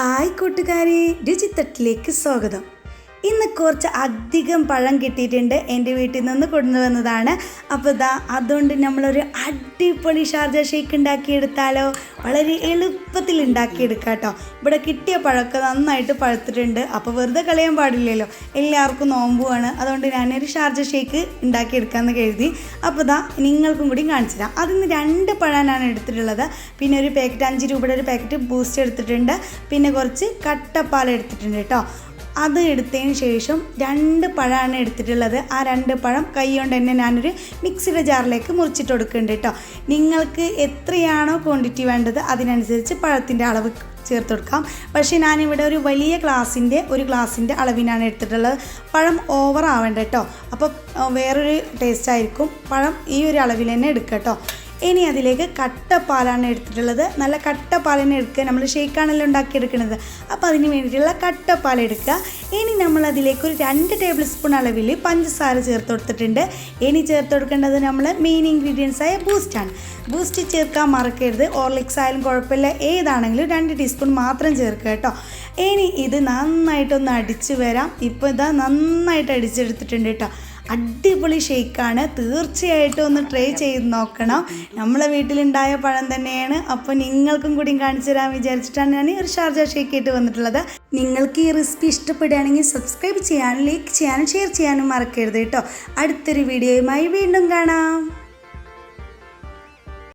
Hi കൂട്ടുകാരെ രുചിത്തട്ടിലേക്ക് സ്വാഗതം. ഇന്ന് കുറച്ച് അധികം പഴം കിട്ടിയിട്ടുണ്ട് എന്റെ വീട്ടിൽ നിന്ന് കൊണ്ടുവന്നതാണ് അപ്പോൾ ഇതാ അതുകൊണ്ട് നമ്മളൊരു അടിപൊളി ഷാർജ ഷേക്ക് ഉണ്ടാക്കിയെടുത്താലോ? വളരെ എളുപ്പത്തിൽ ഉണ്ടാക്കിയെടുക്കാം കേട്ടോ. ഇവിടെ കിട്ടിയ പഴമൊക്കെ നന്നായിട്ട് പഴുത്തിട്ടുണ്ട്. അപ്പോൾ വെറുതെ കളയാൻ പാടില്ലല്ലോ. എല്ലാവർക്കും നോമ്പുമാണ് അതുകൊണ്ട് ഞാനൊരു ഷാർജ ഷേക്ക് ഉണ്ടാക്കിയെടുക്കാമെന്ന് കരുതി. അപ്പോൾ ഇതാ നിങ്ങൾക്കും കൂടി കാണിച്ചു തരാം. രണ്ട് പഴമാണ് എടുത്തിട്ടുള്ളത്. പിന്നെ ഒരു പാക്കറ്റ് അഞ്ച് രൂപയുടെ ഒരു പാക്കറ്റ് ബൂസ്റ്റ് എടുത്തിട്ടുണ്ട്. പിന്നെ കുറച്ച് കട്ടപ്പാൽ എടുത്തിട്ടുണ്ട് കേട്ടോ. അത് എടുത്തതിന് ശേഷം രണ്ട് പഴമാണ് എടുത്തിട്ടുള്ളത്. ആ രണ്ട് പഴം കൈ കൊണ്ട് തന്നെ ഞാനൊരു മിക്സിയുടെ ജാറിലേക്ക് മുറിച്ചിട്ട് കൊടുക്കുന്നുണ്ട് കേട്ടോ. നിങ്ങൾക്ക് എത്രയാണോ ക്വാണ്ടിറ്റി വേണ്ടത് അതിനനുസരിച്ച് പഴത്തിന്റെ അളവ് ചേർത്ത് കൊടുക്കാം. പക്ഷേ ഞാനിവിടെ ഒരു വലിയ ഗ്ലാസിന്റെ ഒരു ഗ്ലാസിന്റെ അളവിനാണ് എടുത്തിട്ടുള്ളത്. പഴം ഓവർ ആവേണ്ട കേട്ടോ. അപ്പോൾ വേറൊരു ടേസ്റ്റ് ആയിരിക്കും. പഴം ഈ ഒരു അളവിൽ തന്നെ എടുക്കുക കേട്ടോ. ഇനി അതിലേക്ക് കട്ടപ്പാലാണ് എടുത്തിട്ടുള്ളത്. നല്ല കട്ടപ്പാലിനെ എടുക്കുക. നമ്മൾ ഷേക്കാണല്ലോ ഉണ്ടാക്കിയെടുക്കുന്നത്. അപ്പോൾ അതിന് വേണ്ടിയിട്ടുള്ള കട്ടപ്പാൽ എടുക്കുക. ഇനി നമ്മൾ അതിലേക്ക് ഒരു രണ്ട് ടേബിൾ സ്പൂൺ അളവിൽ പഞ്ചസാര ചേർത്ത് കൊടുത്തിട്ടുണ്ട്. ഇനി ചേർത്ത് കൊടുക്കേണ്ടത് നമ്മൾ മെയിൻ ഇൻഗ്രീഡിയൻസ് ആയ ബൂസ്റ്റാണ് ബൂസ്റ്റ് ചേർക്കാൻ മറക്കരുത്. ഓർലിക്സ് ആയാലും കുഴപ്പമില്ല. ഏതാണെങ്കിലും രണ്ട് ടീസ്പൂൺ മാത്രം ചേർക്കുക കേട്ടോ. ഇനി ഇത് നന്നായിട്ടൊന്ന് അടിച്ച് വരാം. ഇപ്പോൾ ഇതാ നന്നായിട്ട് അടിച്ചെടുത്തിട്ടുണ്ട് കേട്ടോ. അടിപൊളി ഷേക്കാണ്. തീർച്ചയായിട്ടും ഒന്ന് ട്രൈ ചെയ്ത് നോക്കണം. നമ്മളെ വീട്ടിലുണ്ടായ പഴം തന്നെയാണ്. അപ്പോൾ നിങ്ങൾക്കും കൂടി കാണിച്ചു തരാൻ വിചാരിച്ചിട്ടാണ് ഞാൻ ഈ ഒരു ഷാർജ ഷേക്ക് ആയിട്ട് വന്നിട്ടുള്ളത്. നിങ്ങൾക്ക് ഈ റെസിപ്പി ഇഷ്ടപ്പെടുകയാണെങ്കിൽ സബ്സ്ക്രൈബ് ചെയ്യാനും ലൈക്ക് ചെയ്യാനും ഷെയർ ചെയ്യാനും മറക്കരുത് കേട്ടോ. അടുത്തൊരു വീഡിയോയുമായി വീണ്ടും കാണാം.